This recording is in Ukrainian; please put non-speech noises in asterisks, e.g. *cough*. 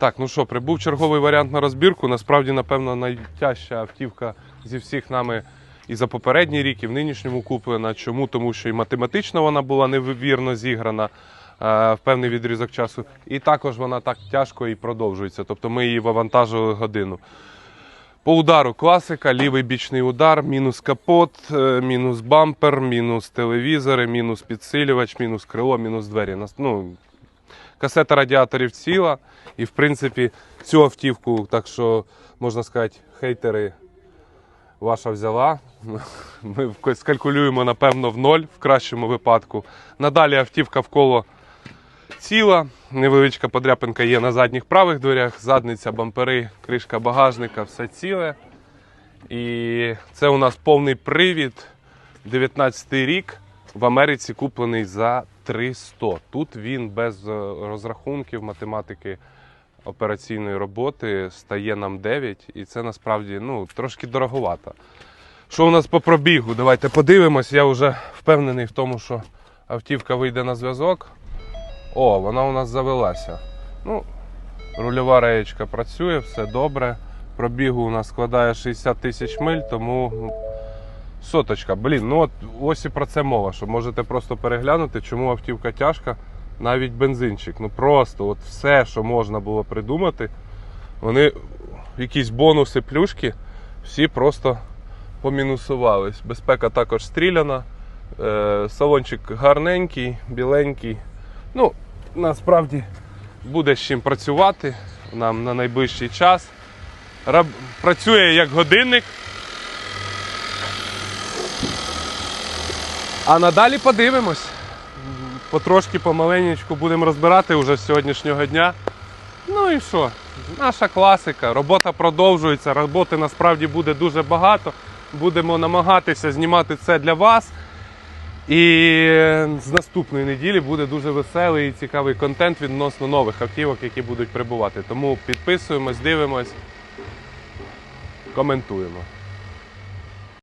Так, ну що, прибув черговий варіант на розбірку. Насправді, напевно, найтяжча автівка зі всіх нами і за попередній рік, і в нинішньому куплена. Чому? Тому що і математично вона була невірно зіграна е, в певний відрізок часу. І також вона так тяжко і продовжується. Тобто ми її вивантажили годину. По удару класика, лівий бічний удар, мінус капот, е, мінус бампер, мінус телевізори, мінус підсилювач, мінус крило, мінус двері. Ну, касета радіаторів ціла. І, в принципі, цю автівку, так що, можна сказати, хейтери ваша взяла. *laughs* Ми скалькулюємо, напевно, в ноль в кращому випадку. Надалі автівка вколо ціла. Невеличка подряпинка є на задніх правих дверях, задниця, бампери, кришка багажника, все ціле. І це у нас повний привід. 19 рік в Америці куплений за 300. Тут він без е, розрахунків математики операційної роботи стає нам 9, і це насправді ну, трошки дороговато. Що у нас по пробігу? Давайте подивимось. Я вже впевнений в тому, що автівка вийде на зв'язок. О, вона у нас завелася. Ну, рульова реєчка працює, все добре. Пробігу у нас складає 60 тисяч миль, тому ну, соточка. Блін, ну от ось і про це мова, що можете просто переглянути, чому автівка тяжка, навіть бензинчик. Ну просто от все, що можна було придумати, вони якісь бонуси, плюшки, всі просто помінусувались. Безпека також стріляна, е, салончик гарненький, біленький. Ну, насправді буде з чим працювати нам на найближчий час. Працює як годинник. А надалі подивимось. Потрошки помаленечку будемо розбирати вже з сьогоднішнього дня. Ну і що? Наша класика. Робота продовжується. Роботи насправді буде дуже багато. Будемо намагатися знімати це для вас. І з наступної неділі буде дуже веселий і цікавий контент відносно нових автівок, які будуть прибувати. Тому підписуємось, дивимось, коментуємо.